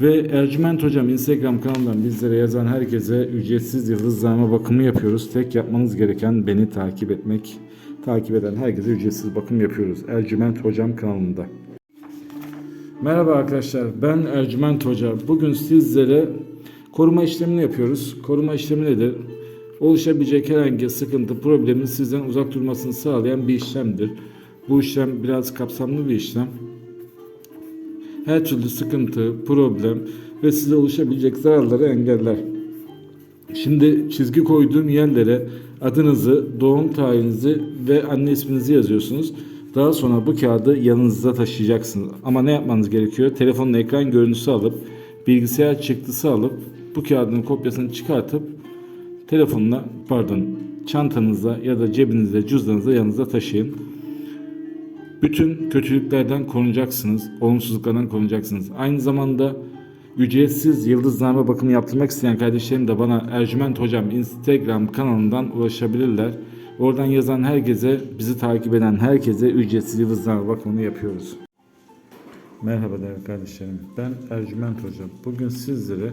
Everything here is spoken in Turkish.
Ve Ercüment Hocam Instagram kanalından bizlere yazan herkese ücretsiz yıldızlama bakımı yapıyoruz. Tek yapmanız gereken beni takip etmek. Takip eden herkese ücretsiz bakım yapıyoruz. Ercüment Hocam kanalında. Merhaba arkadaşlar ben Ercüment Hoca. Bugün sizlere koruma işlemini yapıyoruz. Koruma işlemi nedir? Oluşabilecek herhangi sıkıntı, problemin sizden uzak durmasını sağlayan bir işlemdir. Bu işlem biraz kapsamlı bir işlem her türlü sıkıntı, problem ve size oluşabilecek zararları engeller. Şimdi çizgi koyduğum yerlere adınızı, doğum tarihinizi ve anne isminizi yazıyorsunuz. Daha sonra bu kağıdı yanınızda taşıyacaksınız. Ama ne yapmanız gerekiyor? Telefonun ekran görüntüsü alıp, bilgisayar çıktısı alıp, bu kağıdın kopyasını çıkartıp telefonuna, pardon, çantanızda ya da cebinizde, cüzdanınızda yanınızda taşıyın. Bütün kötülüklerden korunacaksınız, olumsuzluklardan korunacaksınız. Aynı zamanda ücretsiz yıldızname bakımı yaptırmak isteyen kardeşlerim de bana Ercüment Hocam Instagram kanalından ulaşabilirler. Oradan yazan herkese, bizi takip eden herkese ücretsiz yıldızname bakımını yapıyoruz. Merhaba değerli kardeşlerim. Ben Ercüment Hoca. Bugün sizlere